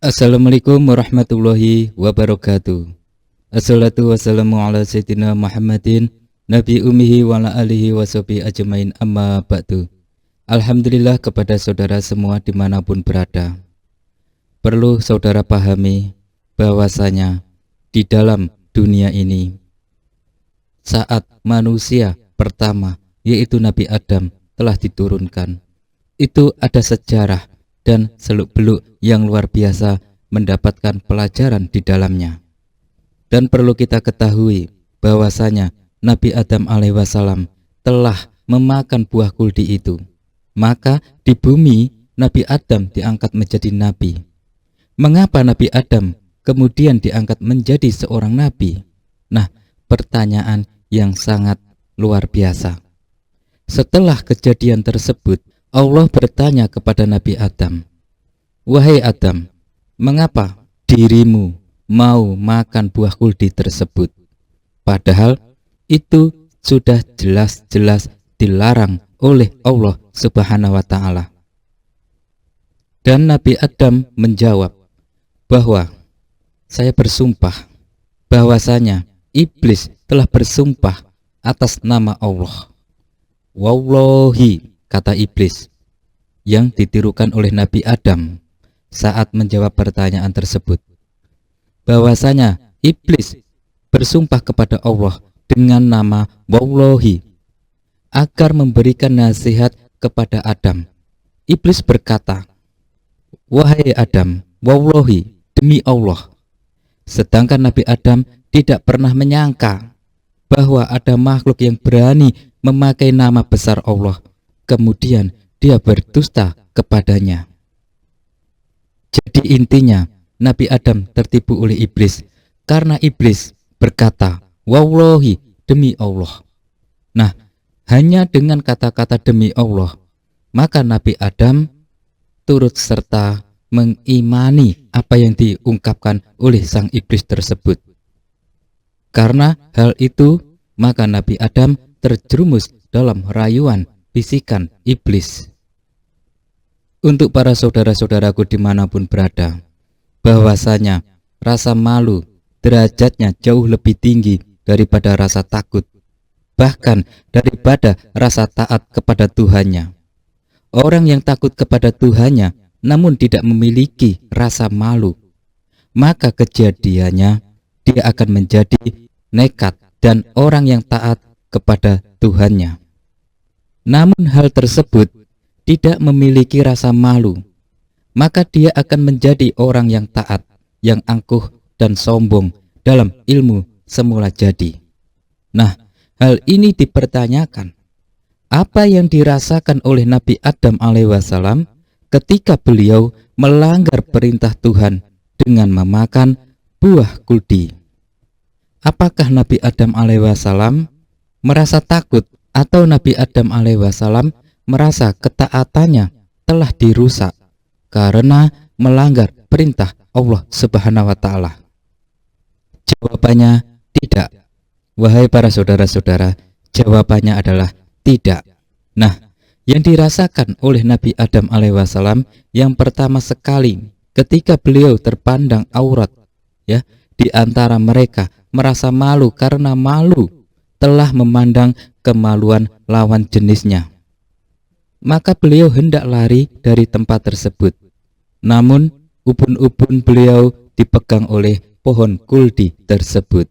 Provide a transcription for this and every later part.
Assalamualaikum warahmatullahi wabarakatuh. Assalatu wassalamu ala sayyidina Muhammadin Nabi umihi wa ala alihi wa ajmain amma ba'du. Alhamdulillah kepada saudara semua di mana pun berada. Perlu saudara pahami bahwasanya di dalam dunia ini Saat manusia pertama yaitu Nabi Adam telah diturunkan. Itu ada sejarah dan seluk-beluk yang luar biasa mendapatkan pelajaran di dalamnya. Dan perlu kita ketahui bahwasanya Nabi Adam alaihissalam telah memakan buah kuldi itu. Maka di bumi Nabi Adam diangkat menjadi nabi. Mengapa Nabi Adam kemudian diangkat menjadi seorang nabi? Nah, pertanyaan yang sangat luar biasa. Setelah kejadian tersebut, Allah bertanya kepada Nabi Adam, "Wahai Adam, mengapa dirimu mau makan buah kuldi tersebut? Padahal itu sudah jelas-jelas dilarang oleh Allah Subhanahu wa taala." Dan Nabi Adam menjawab bahwa saya bersumpah bahwasanya iblis telah bersumpah atas nama Allah. Wallahi kata iblis yang ditirukan oleh Nabi Adam saat menjawab pertanyaan tersebut. Bahwasanya iblis bersumpah kepada Allah dengan nama Wallahi agar memberikan nasihat kepada Adam. Iblis berkata, Wahai Adam, Wallahi, demi Allah. Sedangkan Nabi Adam tidak pernah menyangka bahwa ada makhluk yang berani memakai nama besar Allah kemudian dia berdusta kepadanya. Jadi intinya Nabi Adam tertipu oleh iblis karena iblis berkata, "Wallahi demi Allah." Nah, hanya dengan kata-kata demi Allah, maka Nabi Adam turut serta mengimani apa yang diungkapkan oleh sang iblis tersebut. Karena hal itu, maka Nabi Adam terjerumus dalam rayuan bisikan iblis. Untuk para saudara-saudaraku di mana pun berada, bahwasanya rasa malu derajatnya jauh lebih tinggi daripada rasa takut, bahkan daripada rasa taat kepada Tuhannya. Orang yang takut kepada Tuhannya namun tidak memiliki rasa malu, maka kejadiannya dia akan menjadi nekat dan orang yang taat kepada Tuhannya. Namun hal tersebut tidak memiliki rasa malu, maka dia akan menjadi orang yang taat, yang angkuh dan sombong dalam ilmu semula jadi. Nah, hal ini dipertanyakan. Apa yang dirasakan oleh Nabi Adam alaihissalam ketika beliau melanggar perintah Tuhan dengan memakan buah kuldi? Apakah Nabi Adam alaihissalam merasa takut atau Nabi Adam alaihissalam merasa ketaatannya telah dirusak karena melanggar perintah Allah Subhanahu wa taala? Jawabannya tidak. Wahai para saudara-saudara, jawabannya adalah tidak. Nah, yang dirasakan oleh Nabi Adam alaihissalam yang pertama sekali ketika beliau terpandang aurat ya di antara mereka merasa malu karena malu telah memandang kemaluan lawan jenisnya. Maka beliau hendak lari dari tempat tersebut. Namun, ubun-ubun beliau dipegang oleh pohon kuldi tersebut.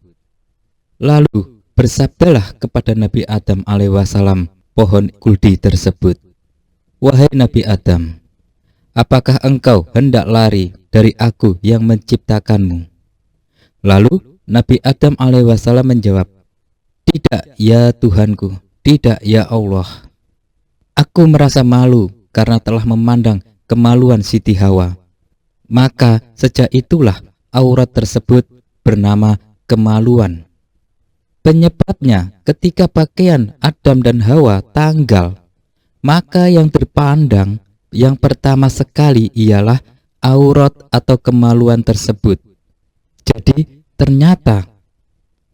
Lalu bersabdalah kepada Nabi Adam alaihissalam pohon kuldi tersebut. Wahai Nabi Adam, apakah engkau hendak lari dari aku yang menciptakanmu? Lalu Nabi Adam alaihissalam menjawab, tidak ya Tuhanku, tidak ya Allah. Aku merasa malu karena telah memandang kemaluan Siti Hawa. Maka sejak itulah aurat tersebut bernama kemaluan. Penyebabnya ketika pakaian Adam dan Hawa tanggal, maka yang terpandang yang pertama sekali ialah aurat atau kemaluan tersebut. Jadi ternyata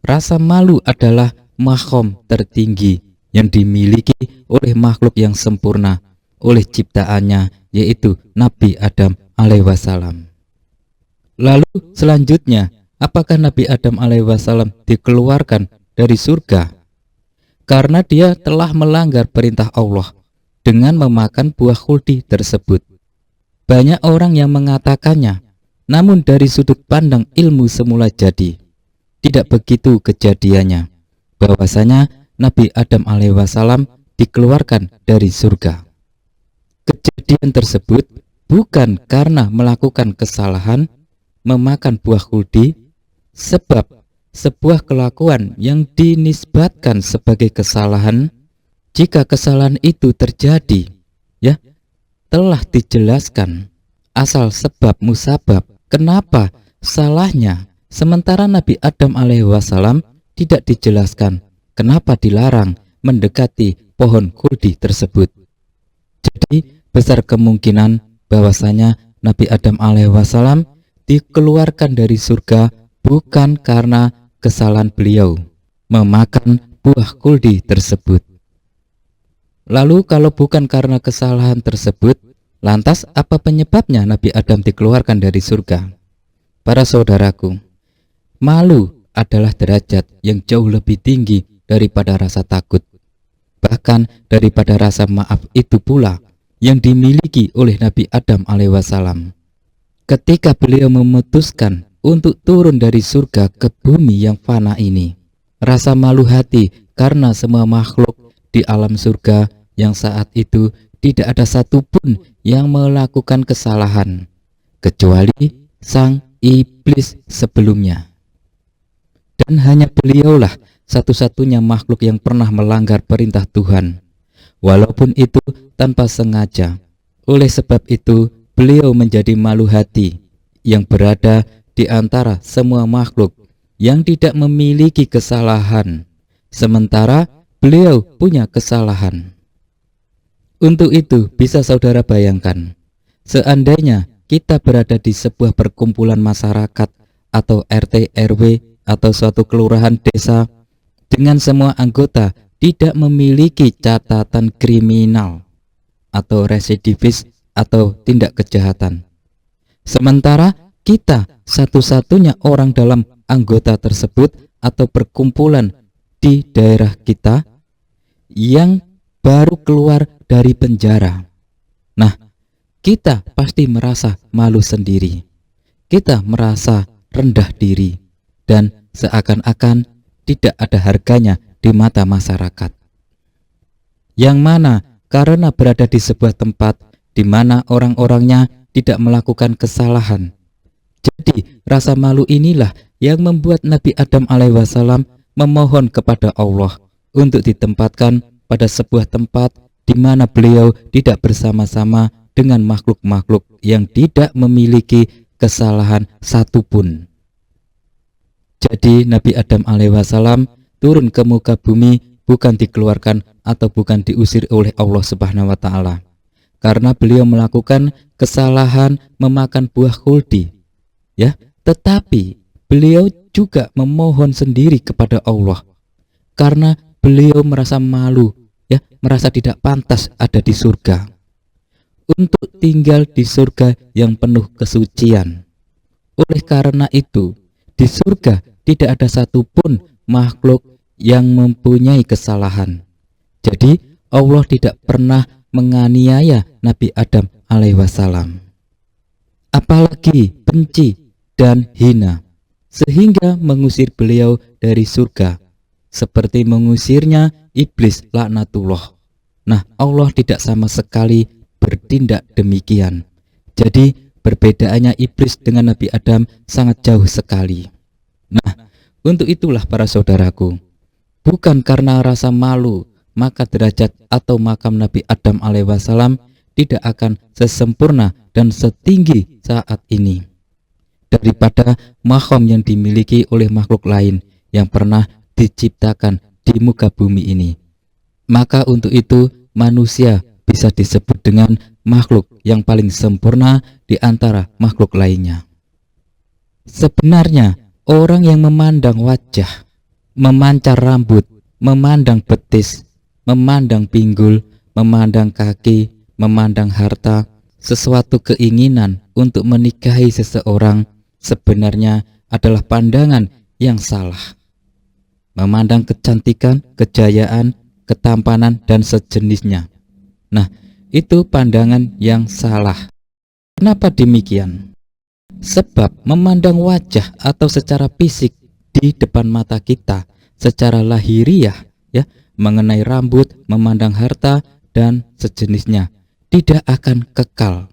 rasa malu adalah makom tertinggi yang dimiliki oleh makhluk yang sempurna oleh ciptaannya yaitu Nabi Adam alaihissalam. Lalu selanjutnya, apakah Nabi Adam alaihissalam dikeluarkan dari surga? Karena dia telah melanggar perintah Allah dengan memakan buah khuldi tersebut. Banyak orang yang mengatakannya, namun dari sudut pandang ilmu semula jadi, tidak begitu kejadiannya. Bahwasanya Nabi Adam alaihissalam dikeluarkan dari surga. Kejadian tersebut bukan karena melakukan kesalahan, memakan buah kuldi sebab sebuah kelakuan yang dinisbatkan sebagai kesalahan jika kesalahan itu terjadi ya telah dijelaskan asal sebab musabab kenapa salahnya sementara Nabi Adam alaihi wasallam tidak dijelaskan kenapa dilarang mendekati pohon kuldi tersebut jadi besar kemungkinan bahwasanya Nabi Adam alaihi wasallam dikeluarkan dari surga bukan karena kesalahan beliau memakan buah kuldi tersebut. Lalu kalau bukan karena kesalahan tersebut, lantas apa penyebabnya Nabi Adam dikeluarkan dari surga? Para saudaraku, malu adalah derajat yang jauh lebih tinggi daripada rasa takut. Bahkan daripada rasa maaf itu pula yang dimiliki oleh Nabi Adam alaihissalam ketika beliau memutuskan untuk turun dari surga ke bumi yang fana ini. Rasa malu hati karena semua makhluk di alam surga yang saat itu tidak ada satupun yang melakukan kesalahan, kecuali sang iblis sebelumnya. Dan hanya beliaulah satu-satunya makhluk yang pernah melanggar perintah Tuhan, walaupun itu tanpa sengaja. Oleh sebab itu, beliau menjadi malu hati yang berada di antara semua makhluk yang tidak memiliki kesalahan, sementara beliau punya kesalahan. Untuk itu, bisa saudara bayangkan, seandainya kita berada di sebuah perkumpulan masyarakat atau RT RW atau suatu kelurahan desa dengan semua anggota tidak memiliki catatan kriminal atau residivis atau tindak kejahatan. Sementara kita satu-satunya orang dalam anggota tersebut atau perkumpulan di daerah kita yang baru keluar dari penjara. Nah, kita pasti merasa malu sendiri. Kita merasa rendah diri dan seakan-akan tidak ada harganya di mata masyarakat. Yang mana karena berada di sebuah tempat di mana orang-orangnya tidak melakukan kesalahan. Jadi, rasa malu inilah yang membuat Nabi Adam alaihissalam memohon kepada Allah untuk ditempatkan pada sebuah tempat di mana beliau tidak bersama-sama dengan makhluk-makhluk yang tidak memiliki kesalahan satupun. Jadi Nabi Adam alaihissalam turun ke muka bumi bukan dikeluarkan atau bukan diusir oleh Allah Subhanahu wa taala karena beliau melakukan kesalahan memakan buah kuldi. Ya, tetapi beliau juga memohon sendiri kepada Allah karena beliau merasa malu, ya, merasa tidak pantas ada di surga. Untuk tinggal di surga yang penuh kesucian. Oleh karena itu, di surga tidak ada satupun makhluk yang mempunyai kesalahan. Jadi Allah tidak pernah menganiaya Nabi Adam alaihissalam. Apalagi benci dan hina, sehingga mengusir beliau dari surga, seperti mengusirnya iblis laknatullah. Nah, Allah tidak sama sekali bertindak demikian. Jadi, perbedaannya iblis dengan Nabi Adam sangat jauh sekali. Nah, untuk itulah para saudaraku, bukan karena rasa malu maka derajat atau makam Nabi Adam alaihissalam tidak akan sesempurna dan setinggi saat ini daripada makam yang dimiliki oleh makhluk lain yang pernah diciptakan di muka bumi ini. Maka untuk itu manusia bisa disebut dengan makhluk yang paling sempurna di antara makhluk lainnya. Sebenarnya orang yang memandang wajah, memancar rambut, memandang betis, memandang pinggul, memandang kaki, memandang harta, sesuatu keinginan untuk menikahi seseorang sebenarnya adalah pandangan yang salah. Memandang kecantikan, kejayaan, ketampanan, dan sejenisnya. Nah, itu pandangan yang salah. Kenapa demikian? Sebab memandang wajah atau secara fisik di depan mata kita secara lahiriah ya, mengenai rambut, memandang harta dan sejenisnya tidak akan kekal.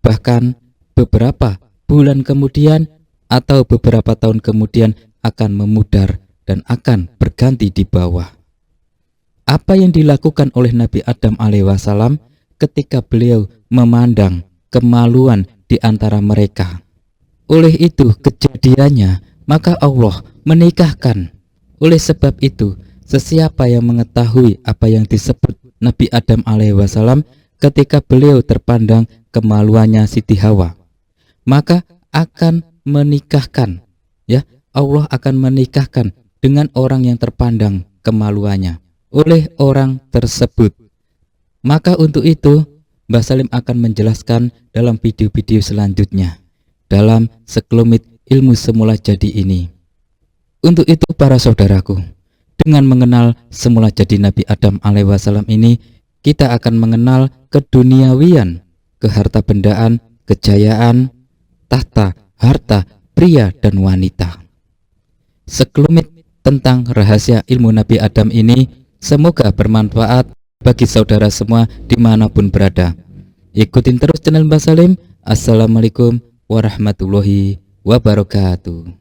Bahkan beberapa bulan kemudian atau beberapa tahun kemudian akan memudar dan akan berganti di bawah. Apa yang dilakukan oleh Nabi Adam alaihissalam ketika beliau memandang kemaluan di antara mereka. Oleh itu kejadiannya, maka Allah menikahkan. Oleh sebab itu, sesiapa yang mengetahui apa yang disebut Nabi Adam alaihissalam ketika beliau terpandang kemaluannya Siti Hawa, maka akan menikahkan. Ya, Allah akan menikahkan dengan orang yang terpandang kemaluannya oleh orang tersebut. Maka untuk itu, Mbah Salim akan menjelaskan dalam video-video selanjutnya dalam sekelumit ilmu semula jadi ini. Untuk itu para saudaraku, dengan mengenal semula jadi Nabi Adam alaihissalam ini, kita akan mengenal keduniawian, keharta bendaan, kejayaan, tahta, harta, pria dan wanita. Sekelumit tentang rahasia ilmu Nabi Adam ini, semoga bermanfaat bagi saudara semua di mana pun berada. Ikutin terus channel Mbak Salim. Assalamualaikum warahmatullahi wabarakatuh.